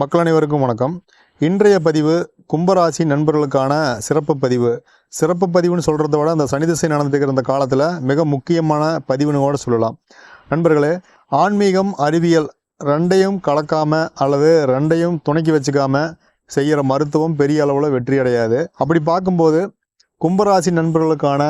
மக்கள் அனைவருக்கும் வணக்கம். இன்றைய பதிவு கும்பராசி நண்பர்களுக்கான சிறப்பு பதிவு. சிறப்பு பதிவுன்னு சொல்கிறத விட அந்த சனி திசை நடந்துட்டு இருக்கிற காலத்தில் மிக முக்கியமான பதிவுன்னு கூட சொல்லலாம். நண்பர்களே ஆன்மீகம் அறிவியல் ரெண்டையும் கலக்காமல் அல்லது ரெண்டையும் துணைக்கி வச்சுக்காமல் செய்கிற மருத்துவம் பெரிய அளவில் வெற்றி அடையாது. அப்படி பார்க்கும்போது கும்பராசி நண்பர்களுக்கான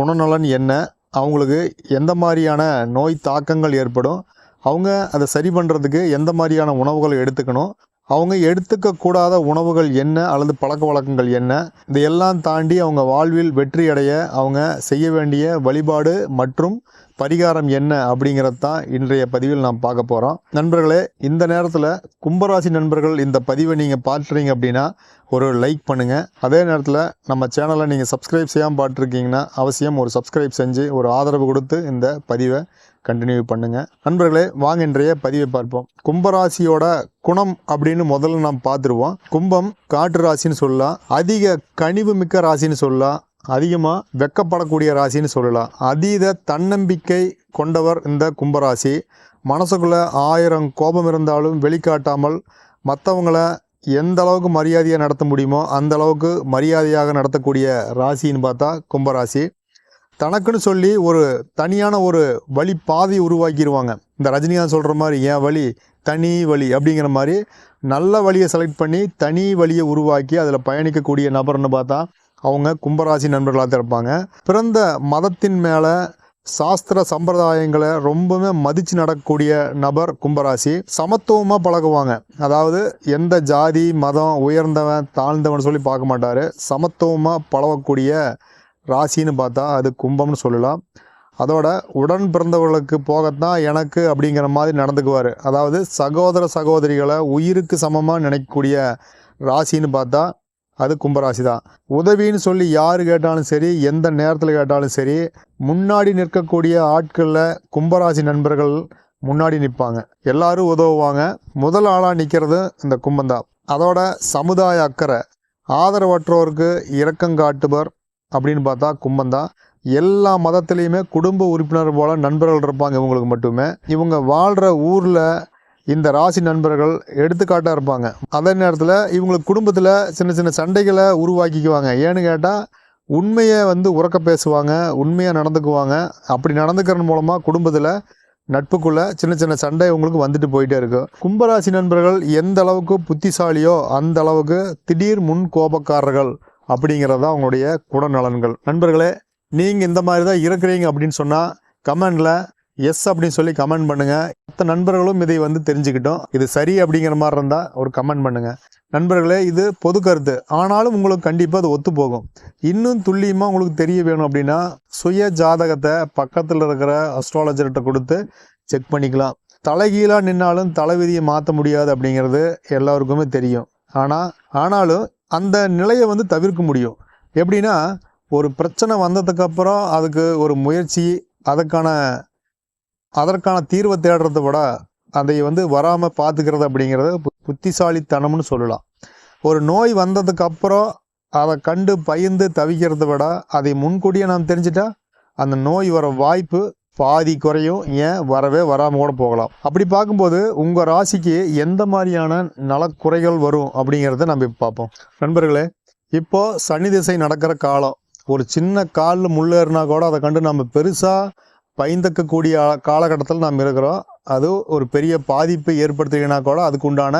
குணநலன் என்ன? அவங்களுக்கு எந்த மாதிரியான நோய் தாக்கங்கள் ஏற்படும்? அவங்க அதை சரி பண்ணுறதுக்கு எந்த மாதிரியான உணவுகளை எடுத்துக்கணும்? அவங்க எடுத்துக்க கூடாத உணவுகள் என்ன அல்லது பழக்க வழக்கங்கள் என்ன இதையெல்லாம் தாண்டி அவங்க வாழ்வில் வெற்றி அடைய அவங்க செய்ய வேண்டிய வழிபாடு மற்றும் பரிகாரம் என்ன அப்படிங்கிறது தான் இன்றைய பதிவில் நாம் பார்க்க போகிறோம் நண்பர்களே இந்த நேரத்தில் கும்பராசி நண்பர்கள் இந்த பதிவை நீங்கள் பார்த்துறீங்க அப்படின்னா ஒரு லைக் பண்ணுங்கள் அதே நேரத்தில் நம்ம சேனலை நீங்கள் சப்ஸ்கிரைப் செய்யாமல் பார்த்துருக்கீங்கன்னா அவசியம் ஒரு சப்ஸ்கிரைப் செஞ்சு ஒரு ஆதரவு கொடுத்து இந்த பதிவை கண்டினியூ பண்ணுங்க. நண்பர்களே வாங்க இன்றைய பதிவை பார்ப்போம். கும்பராசியோட குணம் அப்படின்னு முதல்ல நாம் பார்த்துருவோம். கும்பம் காற்று ராசின்னு சொல்லலாம். அதிக கனிவு மிக்க ராசின்னு சொல்லலாம். அதிகமாக வெக்கப்படக்கூடிய ராசின்னு சொல்லலாம். அதீத தன்னம்பிக்கை கொண்டவர் இந்த கும்பராசி. மனசுக்குள்ள ஆயிரம் கோபம் இருந்தாலும் வெளிக்காட்டாமல் மற்றவங்களை எந்த அளவுக்கு மரியாதையாக நடத்த முடியுமோ அந்த அளவுக்கு மரியாதையாக நடத்தக்கூடிய ராசின்னு பார்த்தா கும்பராசி. தனக்குன்னு சொல்லி ஒரு தனியான ஒரு வழி பாதை உருவாக்கிடுவாங்க இந்த ரஜினிகாந்த் சொல்கிற மாதிரி என் வழி? தனி வழி அப்படிங்கிற மாதிரி நல்ல வழியை செலக்ட் பண்ணி தனி வழியை உருவாக்கி அதில் பயணிக்கக்கூடிய நபர்னு பார்த்தா அவங்க கும்பராசி நண்பர்களாக தான் இருப்பாங்க. பிறந்த மதத்தின் மேலே சாஸ்திர சம்பிரதாயங்களை ரொம்பவே மதித்து நடக்கக்கூடிய நபர் கும்பராசி. சமத்துவமாக பழகுவாங்க. அதாவது எந்த ஜாதி மதம் உயர்ந்தவன் தாழ்ந்தவன் சொல்லி பார்க்க மாட்டார். சமத்துவமாக பழகக்கூடிய ராசின்னு பார்த்தா அது கும்பம்னு சொல்லலாம். அதோட உடன் பிறந்தவர்களுக்கு போகத்தான் எனக்கு அப்படிங்கிற மாதிரி நடந்துக்குவார். அதாவது சகோதர சகோதரிகளை உயிருக்கு சமமாக நினைக்கக்கூடிய ராசின்னு பார்த்தா அது கும்பராசி தான் உதவின்னு சொல்லி யார் கேட்டாலும் சரி எந்த நேரத்தில் கேட்டாலும் சரி முன்னாடி நிற்கக்கூடிய ஆட்களில் கும்பராசி நண்பர்கள் முன்னாடி நிற்பாங்க. எல்லாரும் உதவுவாங்க. முதல் ஆளாக நிற்கிறது இந்த கும்பந்தான் அதோட சமுதாய அக்கறை ஆதரவற்றோருக்கு இரக்கம் காட்டுபவர் அப்படின்னு பார்த்தா கும்பந்தான் எல்லா மதத்துலேயுமே குடும்ப உறுப்பினர் போல் நண்பர்கள் இருப்பாங்க இவங்களுக்கு மட்டுமே. இவங்க வாழ்கிற ஊரில் இந்த ராசி நண்பர்கள் எடுத்துக்காட்டாக இருப்பாங்க. அதே நேரத்தில் இவங்களுக்கு குடும்பத்தில் சின்ன சின்ன சண்டைகளை உருவாக்கிக்குவாங்க. ஏன்னு கேட்டால் உண்மையை வந்து உறக்க பேசுவாங்க உண்மையாக நடந்துக்குவாங்க. அப்படி நடந்துக்கிறது மூலமாக குடும்பத்தில் நட்புக்குள்ளே சின்ன சின்ன சண்டை உங்களுக்கு வந்துட்டு போயிட்டே இருக்கும் கும்பராசி நண்பர்கள் எந்த அளவுக்கு புத்திசாலியோ அந்த அளவுக்கு திடீர் முன் கோபக்காரர்கள். அப்படிங்கிறது தான் அவங்களுடைய குணநலன்கள். நண்பர்களே நீங்கள் இந்த மாதிரி தான் இருக்கிறீங்க அப்படின்னு சொன்னால் கமெண்டில் எஸ் அப்படின்னு சொல்லி கமெண்ட் பண்ணுங்கள் மற்ற நண்பர்களும் இதை வந்து தெரிஞ்சுக்கிட்டோம். இது சரி அப்படிங்கிற மாதிரி இருந்தால் ஒரு கமெண்ட் பண்ணுங்கள் நண்பர்களே இது பொது கருத்து. ஆனாலும் உங்களுக்கு கண்டிப்பாக அது ஒத்து போகும். இன்னும் துல்லியமாக உங்களுக்கு தெரிய வேணும் அப்படின்னா சுய ஜாதகத்தை பக்கத்தில் இருக்கிற அஸ்ட்ராலஜர்கிட்ட கொடுத்து செக் பண்ணிக்கலாம். தலைகீழாக நின்னாலும் தலைவிதியை மாற்ற முடியாது அப்படிங்கிறது எல்லாருக்குமே தெரியும். ஆனால் ஆனாலும் அந்த நிலையை வந்து தவிர்க்க முடியும். எப்படின்னா ஒரு பிரச்சனை வந்ததுக்கப்புறம் அதுக்கு ஒரு முயற்சி அதுக்கான அதற்கான தீர்வை தேடுறத விட அதை வந்து வராமல் பார்த்துக்கிறது அப்படிங்கிறது புத்திசாலித்தனம்னு சொல்லலாம். ஒரு நோய் வந்ததுக்கப்புறம் அதை கண்டு பயந்து தவிக்கிறத விட அதை முன்கூட்டியே நாம் தெரிஞ்சிட்டா அந்த நோய் வர வாய்ப்பு பாதி குறையும் ஏன்? வரவே வராமல் கூட போகலாம். அப்படி பார்க்கும்போது உங்கள் ராசிக்கு எந்த மாதிரியான நலக்குறைகள் வரும் அப்படிங்கிறத நம்ம இப்போ பார்ப்போம். நண்பர்களே இப்போது சனி திசை நடக்கிற காலம். ஒரு சின்ன காலில் முள்ளேறினா கூட அதை கண்டு நம்ம பெருசாக பயந்துக்கக்கூடிய காலகட்டத்தில் நாம் இருக்கிறோம். அது ஒரு பெரிய பாதிப்பை ஏற்படுத்தினா கூட அதுக்கு உண்டான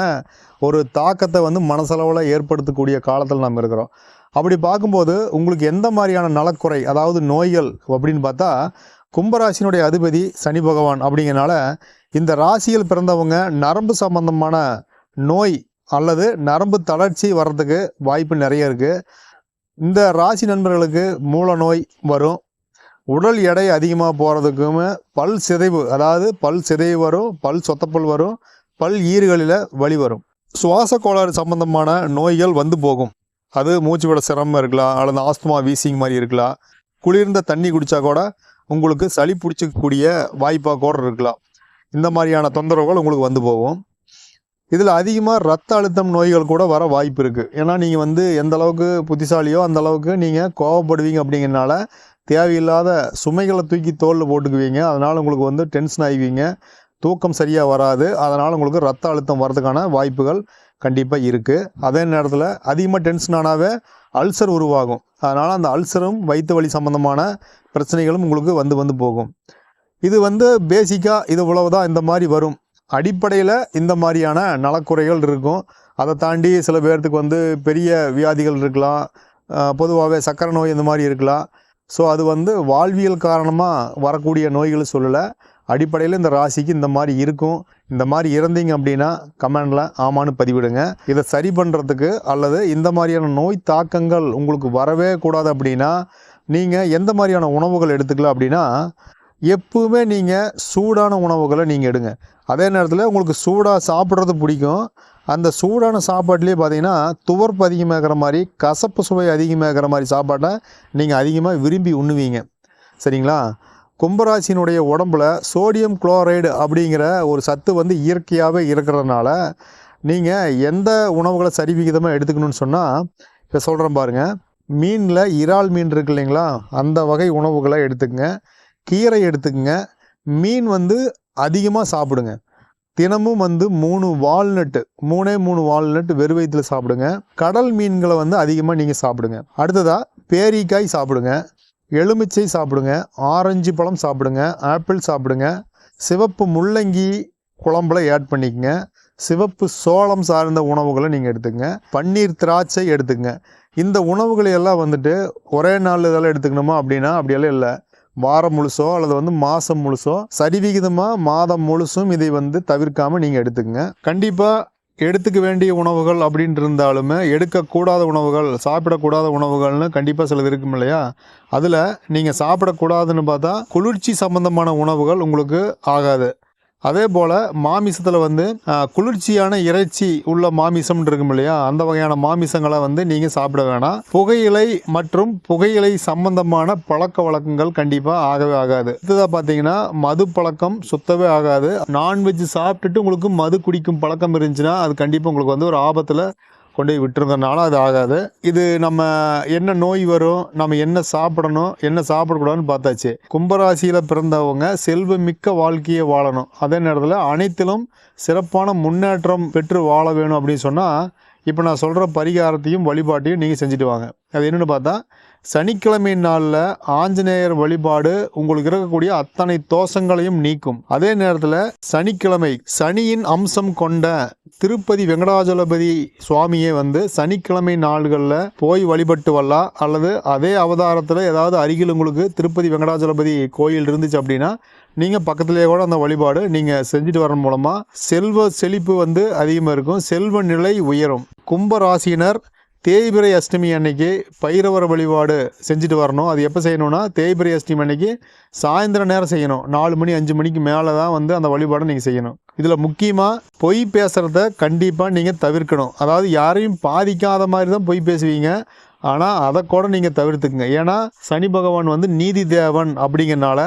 ஒரு தாக்கத்தை வந்து மனசளவில் ஏற்படுத்தக்கூடிய காலத்தில் நாம் இருக்கிறோம். அப்படி பார்க்கும்போது உங்களுக்கு எந்த மாதிரியான நலக்குறை அதாவது நோய்கள் அப்படின்னு பார்த்தா கும்பராசினுடைய அதிபதி சனி பகவான் அப்படிங்கிறனால இந்த ராசியில் பிறந்தவங்க நரம்பு சம்பந்தமான நோய் அல்லது நரம்பு தளர்ச்சி வர்றதுக்கு வாய்ப்பு நிறைய இருக்குது இந்த ராசி நண்பர்களுக்கு மூல நோய் வரும். உடல் எடை அதிகமாக போகிறதுக்கும் பல் சிதைவு அதாவது பல் சிதைவு வரும் பல் சொத்தப்பல் வரும் பல் ஈறுகளில் வலி வரும். சுவாச கோளாறு சம்பந்தமான நோய்கள் வந்து போகும். அது மூச்சு விட சிரமம் இருக்கலாம் அல்லது ஆஸ்துமா வீசிங் மாதிரி இருக்கலாம். குளிர்ந்த தண்ணி குடித்தா கூட உங்களுக்கு சளி பிடிச்சிக்கக்கூடிய வாய்ப்பாக கூட இருக்கலாம். இந்த மாதிரியான தொந்தரவுகள் உங்களுக்கு வந்து போகும். இதில் அதிகமாக ரத்த அழுத்தம் நோய்கள் கூட வர வாய்ப்பு இருக்குது ஏன்னா நீங்கள் வந்து எந்த அளவுக்கு புத்திசாலியோ அந்த அளவுக்கு நீங்கள் கோவப்படுவீங்க அப்படிங்கிறனால தேவையில்லாத சுமைகளை தூக்கி தோலில் போட்டுக்குவீங்க. அதனால் உங்களுக்கு வந்து டென்ஷன் ஆகிவிங்க தூக்கம் சரியாக வராது. அதனால் உங்களுக்கு ரத்த அழுத்தம் வர்றதுக்கான வாய்ப்புகள் கண்டிப்பாக இருக்குது அதே நேரத்தில் அதிகமாக டென்ஷன் ஆனாவே அல்சர் உருவாகும். அதனால் அந்த அல்சரும் வயிற்று வலி சம்மந்தமான பிரச்சனைகளும் உங்களுக்கு வந்து வந்து போகும். இது வந்து பேசிக்காக இது இவ்வளவுதான் இந்த மாதிரி வரும். அடிப்படையில் இந்த மாதிரியான நலக்குறைகள் இருக்கும். அதை தாண்டி சில பேர்த்துக்கு வந்து பெரிய வியாதிகள் இருக்கலாம். பொதுவாகவே சக்கரை நோய் இந்த மாதிரி இருக்கலாம். ஸோ அது வந்து வாழ்வியல் காரணமாக வரக்கூடிய நோய்கள் சொல்லலை. அடிப்படையில் இந்த ராசிக்கு இந்த மாதிரி இருக்கும். இந்த மாதிரி இருந்தீங்க அப்படின்னா கமெண்டில் ஆமான்னு பதிவிடுங்க. இதை சரி பண்ணுறதுக்கு அல்லது இந்த மாதிரியான நோய் தாக்கங்கள் உங்களுக்கு வரவே கூடாது அப்படின்னா நீங்கள் எந்த மாதிரியான உணவுகள் எடுத்துக்கலாம் அப்படின்னா எப்பவுமே நீங்கள் சூடான உணவுகளை நீங்கள் எடுங்க. அதே நேரத்தில் உங்களுக்கு சூடாக சாப்பிட்றது பிடிக்கும். அந்த சூடான சாப்பாட்லேயே பார்த்தீங்கன்னா துவர்ப்பு அதிகமாகிற மாதிரி கசப்பு சுவை அதிகமாகிற மாதிரி சாப்பாட்டை நீங்கள் அதிகமாக விரும்பி உண்ணுவீங்க. சரிங்களா? கும்பராசினுடைய உடம்புல சோடியம் குளோரைடு அப்படிங்கிற ஒரு சத்து வந்து இயற்கையாகவே இருக்கிறதுனால நீங்கள் எந்த உணவுகளை சரிவிகிதமாக எடுத்துக்கணும்னு சொன்னால் இப்போ சொல்கிறேன் பாருங்கள் மீனில் இறால் மீன் இருக்கு இல்லைங்களா? அந்த வகை உணவுகளை எடுத்துக்கங்க. கீரை எடுத்துக்கங்க. மீன் வந்து அதிகமாக சாப்பிடுங்க. தினமும் வந்து மூணு வால்நட்டு மூணே மூணு வால்நட் வெறு வயிற்றுல சாப்பிடுங்க. கடல் மீன்களை வந்து அதிகமாக நீங்கள் சாப்பிடுங்க. அடுத்ததாக பேரிக்காய் சாப்பிடுங்க. எலுமிச்சை சாப்பிடுங்க. ஆரஞ்சு பழம் சாப்பிடுங்க. ஆப்பிள் சாப்பிடுங்க. சிவப்பு முள்ளங்கி குழம்புல ஆட் பண்ணிக்கங்க. சிவப்பு சோளம் சார்ந்த உணவுகளை நீங்கள் எடுத்துக்கங்க. பன்னீர் திராட்சை எடுத்துக்கங்க. இந்த உணவுகளை எல்லாம் வந்துட்டு ஒரே நாள் இதெல்லாம் எடுத்துக்கணுமா அப்படின்னா அப்படியெல்லாம் இல்லை. வாரம் முழுசோ அல்லது வந்து மாதம் முழுசோ சரிவிகிதமாக மாதம் முழுசும் இதை வந்து தவிர்க்காமல் நீங்கள் எடுத்துக்கங்க. கண்டிப்பாக எடுத்துக்க வேண்டிய உணவுகள் அப்படின்ட்டு இருந்தாலுமே எடுக்கக்கூடாத உணவுகள் சாப்பிடக்கூடாத உணவுகள்னு கண்டிப்பாக சிலது இருக்கும் இல்லையா? அதில் நீங்கள் சாப்பிடக்கூடாதுன்னு பார்த்தா குளிர்ச்சி சம்பந்தமான உணவுகள் உங்களுக்கு ஆகாது. அதே போல் மாமிசத்தில் வந்து குளிர்ச்சியான இறைச்சி உள்ள மாமிசம் இருக்கும் இல்லையா? அந்த வகையான மாமிசங்களை வந்து நீங்கள் சாப்பிட வேணாம். புகையிலை மற்றும் புகையிலை சம்பந்தமான பழக்க வழக்கங்கள் கண்டிப்பாக ஆகவே ஆகாது. இதுதான் பார்த்தீங்கன்னா மது பழக்கம் சுத்தவே ஆகாது. நான்வெஜ் சாப்பிட்டுட்டு உங்களுக்கு மது குடிக்கும் பழக்கம் இருந்துச்சுன்னா அது கண்டிப்பாக உங்களுக்கு வந்து ஒரு ஆபத்தில் கொண்டு போய் விட்டுருந்தனால அது ஆகாது. இது நம்ம என்ன நோய் வரும் நம்ம என்ன சாப்பிடணும் என்ன சாப்பிடக்கூடாதுன்னு பார்த்தாச்சு. கும்பராசியில் பிறந்தவங்க செல்வமிக்க வாழ்க்கையை வாழணும். அதே நேரத்தில் அனைத்திலும் சிறப்பான முன்னேற்றம் பெற்று வாழ வேணும் அப்படின்னு சொன்னால் இப்போ நான் சொல்கிற பரிகாரத்தையும் வழிபாட்டையும் நீங்கள் செஞ்சுட்டு வாங்க. அது என்னென்னு பார்த்தா சனிக்கிழமை நாளில் ஆஞ்சநேயர் வழிபாடு உங்களுக்கு இருக்கக்கூடிய அத்தனை தோஷங்களையும் நீக்கும். அதே நேரத்தில் சனிக்கிழமை சனியின் அம்சம் கொண்ட திருப்பதி வெங்கடாஜலபதி சுவாமியை வந்து சனிக்கிழமை நாள்களில் போய் வழிபட்டு வரலாம் அல்லது அதே அவதாரத்தில் ஏதாவது அருகில் உங்களுக்கு திருப்பதி வெங்கடாஜலபதி கோயில் இருந்துச்சு அப்படின்னா நீங்கள் பக்கத்துலேயே கூட அந்த வழிபாடு நீங்கள் செஞ்சுட்டு வரன் மூலமாக செல்வ செழிப்பு வந்து அதிகமாக இருக்கும். செல்வ நிலை உயரும். கும்ப ராசியினர் தேய்பிரை அஷ்டமி அன்னைக்கு பைரவர் வழிபாடு செஞ்சுட்டு வரணும். அது எப்போ செய்யணும்னா தேய்பிரை அஷ்டமி அன்னைக்கு சாயந்தர நேரம் செய்யணும். நாலு மணி அஞ்சு மணிக்கு மேலே தான் வந்து அந்த வழிபாடை நீங்கள் செய்யணும். இதில் முக்கியமாக பொய் பேசுகிறத கண்டிப்பாக நீங்கள் தவிர்க்கணும். அதாவது யாரையும் பாதிக்காத மாதிரி தான் பொய் பேசுவீங்க. ஆனால் அதை கூட நீங்கள் தவிர்த்துக்குங்க. ஏன்னா சனி பகவான் வந்து நீதி தேவன் அப்படிங்கிறனால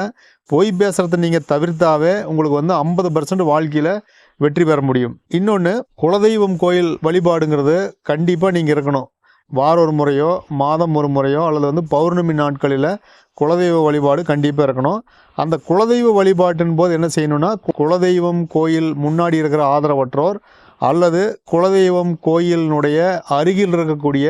பொய் பேசுகிறத நீங்கள் தவிர்த்தாவே உங்களுக்கு வந்து ஐம்பது பர்சன்ட் வாழ்க்கையில் வெற்றி பெற முடியும். இன்னொன்று குலதெய்வம் கோயில் வழிபாடுங்கிறது கண்டிப்பாக நீங்கள் இருக்கணும். வார ஒரு முறையோ மாதம் ஒரு முறையோ அல்லது வந்து பௌர்ணமி நாட்களில் குலதெய்வ வழிபாடு கண்டிப்பாக இருக்கணும். அந்த குலதெய்வ வழிபாட்டின் போது என்ன செய்யணும்னா குலதெய்வம் கோயில் முன்னாடி இருக்கிற ஆதரவற்றோர் அல்லது குலதெய்வம் கோயிலினுடைய அருகில் இருக்கக்கூடிய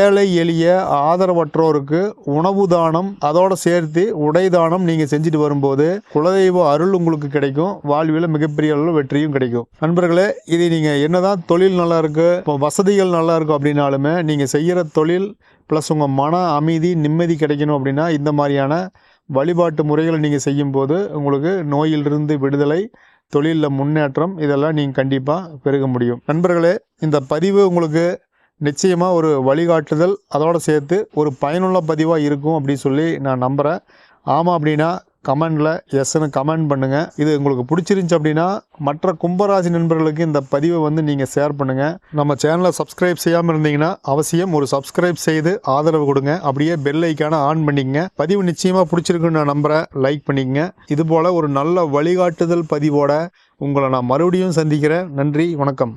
ஏழை எளிய ஆதரவற்றோருக்கு உணவு தானம் அதோட சேர்த்து உடை தானம் நீங்கள் செஞ்சுட்டு வரும்போது குலதெய்வ அருள் உங்களுக்கு கிடைக்கும். வாழ்வில் மிகப்பெரிய அளவில் வெற்றியும் கிடைக்கும். நண்பர்களே இது நீங்கள் என்னதான் தொழில் நல்லா இருக்கு இப்போ வசதிகள் நல்லா இருக்கும் அப்படின்னாலுமே நீங்கள் செய்கிற தொழில் ப்ளஸ் உங்கள் மன அமைதி நிம்மதி கிடைக்கணும் அப்படின்னா இந்த மாதிரியான வழிபாட்டு முறைகளை நீங்கள் செய்யும்போது உங்களுக்கு நோயிலிருந்து விடுதலை தொழிலில் முன்னேற்றம் இதெல்லாம் நீங்கள் கண்டிப்பாக பெருக முடியும். நண்பர்களே இந்த பதிவு உங்களுக்கு நிச்சயமாக ஒரு வழிகாட்டுதல் அதோடு சேர்த்து ஒரு பயனுள்ள பதிவாக இருக்கும் அப்படின்னு சொல்லி நான் நம்புகிறேன் ஆமாம் அப்படின்னா கமெண்டில் எஸ்ன்னு கமெண்ட் பண்ணுங்கள் இது உங்களுக்கு பிடிச்சிருந்துச்சி அப்படின்னா மற்ற கும்பராசி நண்பர்களுக்கு இந்த பதிவை வந்து நீங்கள் ஷேர் பண்ணுங்கள் நம்ம சேனலை சப்ஸ்கிரைப் செய்யாமல் இருந்தீங்கன்னா அவசியம் ஒரு சப்ஸ்கிரைப் செய்து ஆதரவு கொடுங்க. அப்படியே பெல் ஐக்கான ஆன் பண்ணிக்கங்க. பதிவு நிச்சயமாக பிடிச்சிருக்குன்னு நான் நம்புகிறேன் லைக் பண்ணிக்கங்க. இதுபோல் ஒரு நல்ல வழிகாட்டுதல் பதிவோட உங்களை நான் மறுபடியும் சந்திக்கிறேன். நன்றி வணக்கம்.